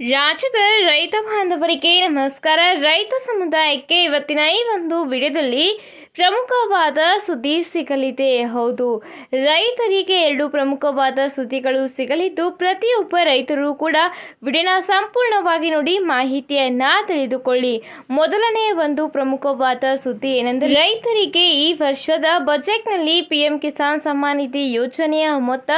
ರಾಜ್ಯದ ರೈತ ಬಾಂಧವರಿಗೆ ನಮಸ್ಕಾರ. ರೈತ ಸಮುದಾಯಕ್ಕೆ ಇವತ್ತಿನ ಈ ಒಂದು ವಿಡಿಯೋದಲ್ಲಿ ಪ್ರಮುಖವಾದ ಸುದ್ದಿ ಸಿಗಲಿದೆ. ಹೌದು, ರೈತರಿಗೆ ಎರಡು ಪ್ರಮುಖವಾದ ಸುದ್ದಿಗಳು ಸಿಗಲಿದ್ದು, ಪ್ರತಿಯೊಬ್ಬ ರೈತರು ಕೂಡ ವಿಡಿಯೋನ ಸಂಪೂರ್ಣವಾಗಿ ನೋಡಿ ಮಾಹಿತಿಯನ್ನು ತಿಳಿದುಕೊಳ್ಳಿ. ಮೊದಲನೇ ಒಂದು ಪ್ರಮುಖವಾದ ಸುದ್ದಿ ಏನೆಂದರೆ, ರೈತರಿಗೆ ಈ ವರ್ಷದ ಬಜೆಟ್ನಲ್ಲಿ ಪಿಎಂ ಕಿಸಾನ್ ಸಮ್ಮಾನ್ ನಿಧಿ ಯೋಜನೆಯ ಮೊತ್ತ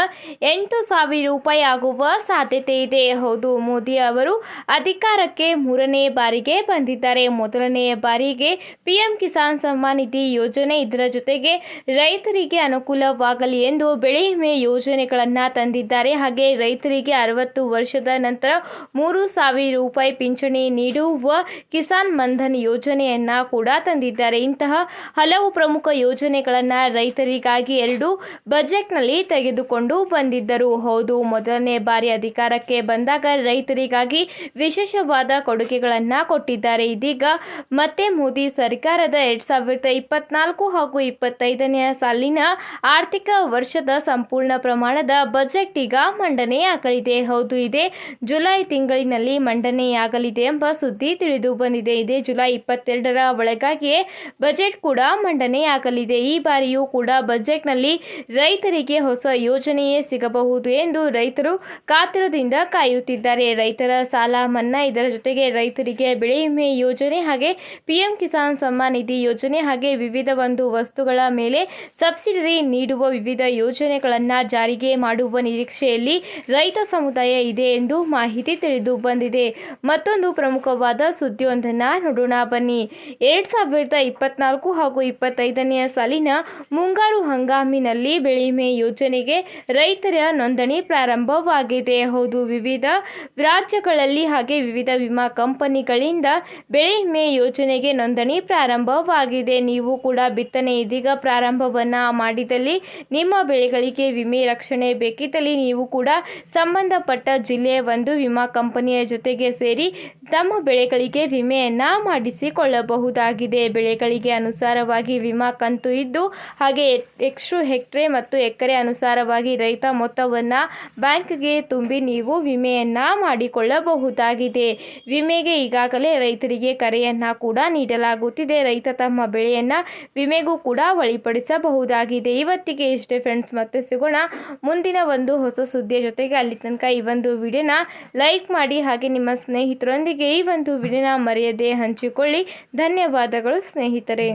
ಎಂಟು ಸಾವಿರ ರೂಪಾಯಿ ಆಗುವ ಸಾಧ್ಯತೆ ಇದೆ. ಹೌದು ಮೋದಿ ಅವರು ಅಧಿಕಾರಕ್ಕೆ ಮೂರನೇ ಬಾರಿಗೆ ಬಂದಿದ್ದಾರೆ. ಮೊದಲನೆಯ ಬಾರಿಗೆ ಪಿಎಂ ಕಿಸಾನ್ ಸಮ್ಮಾನ್ ನಿಧಿ ಯೋಜನೆ ಇದರ ಜೊತೆಗೆ ರೈತರಿಗೆ ಅನುಕೂಲವಾಗಲಿ ಎಂದು ಬೆಳೆ ವಿಮೆ ಯೋಜನೆಗಳನ್ನು ತಂದಿದ್ದಾರೆ. ಹಾಗೆ ರೈತರಿಗೆ ಅರವತ್ತು ವರ್ಷದ ನಂತರ ಮೂರು ಸಾವಿರ ರೂಪಾಯಿ ಪಿಂಚಣಿ ನೀಡುವ ಕಿಸಾನ್ ಮಂಧನ್ ಯೋಜನೆಯನ್ನು ಕೂಡ ತಂದಿದ್ದಾರೆ. ಇಂತಹ ಹಲವು ಪ್ರಮುಖ ಯೋಜನೆಗಳನ್ನು ರೈತರಿಗಾಗಿ ಎರಡು ಬಜೆಟ್ನಲ್ಲಿ ತೆಗೆದುಕೊಂಡು ಬಂದಿದ್ದರು. ಹೌದು, ಮೊದಲನೇ ಬಾರಿ ಅಧಿಕಾರಕ್ಕೆ ಬಂದಾಗ ರೈತರಿಗಾಗಿ ವಿಶೇಷವಾದ ಕೊಡುಗೆಗಳನ್ನು ಕೊಟ್ಟಿದ್ದಾರೆ ಇದೀಗ. ಮತ್ತೆ ಮೋದಿ ಸರ್ಕಾರದ ಎರಡ್ ಸಾವಿರದ ಇಪ್ಪತ್ನಾಲ್ಕು ಹಾಗೂ ಇಪ್ಪತ್ತೈದನೆಯ ಸಾಲಿನ ಆರ್ಥಿಕ ವರ್ಷದ ಸಂಪೂರ್ಣ ಪ್ರಮಾಣದ ಬಜೆಟ್ ಈಗ ಮಂಡನೆಯಾಗಲಿದೆ. ಹೌದು, ಇದೆ ಜುಲೈ ತಿಂಗಳಿನಲ್ಲಿ ಮಂಡನೆಯಾಗಲಿದೆ ಎಂಬ ಸುದ್ದಿ ತಿಳಿದು ಬಂದಿದೆ. ಇದೇ ಜುಲೈ ಇಪ್ಪತ್ತೆರಡರ ಒಳಗಾಗಿಯೇ ಬಜೆಟ್ ಕೂಡ ಮಂಡನೆಯಾಗಲಿದೆ. ಈ ಬಾರಿಯೂ ಕೂಡ ಬಜೆಟ್ನಲ್ಲಿ ರೈತರಿಗೆ ಹೊಸ ಯೋಜನೆಯೇ ಸಿಗಬಹುದು ಎಂದು ರೈತರು ಕಾತುರದಿಂದ ಕಾಯುತ್ತಿದ್ದಾರೆ. ರೈತರ ಸಾಲ ಮನ್ನಾ, ಇದರ ಜೊತೆಗೆ ರೈತರಿಗೆ ಬೆಳೆ ವಿಮೆ ಯೋಜನೆ ಹಾಗೆ ಪಿಎಂ ಕಿಸಾನ್ ಸಮ್ಮಾನ್ ನಿಧಿ ಯೋಜನೆ ಹಾಗೆ ವಿವಿಧ ಒಂದು ವಸ್ತುಗಳ ಮೇಲೆ ಸಬ್ಸಿಡಿ ನೀಡುವ ವಿವಿಧ ಯೋಜನೆಗಳನ್ನು ಜಾರಿಗೆ ಮಾಡುವ ನಿರೀಕ್ಷೆಯಲ್ಲಿ ರೈತ ಸಮುದಾಯ ಇದೆ ಎಂದು ಮಾಹಿತಿ ತಿಳಿದು ಬಂದಿದೆ. ಮತ್ತೊಂದು ಪ್ರಮುಖವಾದ ಸುದ್ದಿಯೊಂದನ್ನು ನೋಡೋಣ. ಬನ್ನಿ. ಎರಡ್ ಸಾವಿರದ ಇಪ್ಪತ್ನಾಲ್ಕು ಹಾಗೂ ಇಪ್ಪತ್ತೈದನೆಯ ಸಾಲಿನ ಮುಂಗಾರು ಹಂಗಾಮಿನಲ್ಲಿ ಬೆಳೆ ವಿಮೆ ಯೋಜನೆಗೆ ರೈತರ ನೋಂದಣಿ ಪ್ರಾರಂಭವಾಗಿದೆ. ಹೌದು, ವಿವಿಧ ರಾಜ್ಯಗಳಲ್ಲಿ ಹಾಗೆ ವಿವಿಧ ವಿಮಾ ಕಂಪನಿಗಳಿಂದ ಬೆಳೆ ವಿಮೆ ಯೋಜನೆಗೆ ನೋಂದಣಿ ಪ್ರಾರಂಭವಾಗಿದೆ. ನೀವು ಕೂಡ ಬಿತ್ತನೆ ಇದೀಗ ಪ್ರಾರಂಭವನ್ನು ಮಾಡಿದಲ್ಲಿ ನಿಮ್ಮ ಬೆಳೆಗಳಿಗೆ ವಿಮೆ ರಕ್ಷಣೆ ಬೇಕಿದ್ದಲ್ಲಿ ನೀವು ಕೂಡ ಸಂಬಂಧಪಟ್ಟ ಜಿಲ್ಲೆಯ ಒಂದು ವಿಮಾ ಕಂಪನಿಯ ಜೊತೆಗೆ ಸೇರಿ ತಮ್ಮ ಬೆಳೆಗಳಿಗೆ ವಿಮೆಯನ್ನು ಮಾಡಿಸಿಕೊಳ್ಳಬಹುದಾಗಿದೆ. ಬೆಳೆಗಳಿಗೆ ಅನುಸಾರವಾಗಿ ವಿಮಾ ಕಂತು ಇದ್ದು ಹಾಗೆ ಎಷ್ಟು ಹೆಕ್ಟ್ರೆ ಮತ್ತು ಎಕರೆ ಅನುಸಾರವಾಗಿ ರೈತ ಮೊತ್ತವನ್ನು ಬ್ಯಾಂಕ್ಗೆ ತುಂಬಿ ನೀವು ವಿಮೆಯನ್ನ ಮಾಡಿಕೊಳ್ಳಬಹುದಾಗಿದೆ ವಿಮೆಗೆ ಈಗಾಗಲೇ ರೈತರಿಗೆ ಕರೆಯನ್ನು ಕೂಡ ನೀಡಲಾಗುತ್ತಿದೆ. ರೈತ ತಮ್ಮ ಬೆಳೆಯನ್ನು ವಿಮೆಗೂ ಕೂಡ ಒಳಪಡಿಸಬಹುದಾಗಿದೆ. ಇವತ್ತಿಗೆ ಇಷ್ಟೇ ಫ್ರೆಂಡ್ಸ್ ಮತ್ತೆ ಸಿಗೋಣ ಮುಂದಿನ ಒಂದು ಹೊಸ ಸುದ್ದಿಯ ಜೊತೆಗೆ. ಅಲ್ಲಿ ತನಕ ಈ ಒಂದು ವಿಡಿಯೋನ ಲೈಕ್ ಮಾಡಿ, ಹಾಗೆ ನಿಮ್ಮ ಸ್ನೇಹಿತರೊಂದಿಗೆ ಈ ಒಂದು ವಿಡಿಯೋನ ಮರೆಯದೆ ಹಂಚಿಕೊಳ್ಳಿ. ಧನ್ಯವಾದಗಳು ಸ್ನೇಹಿತರೆ.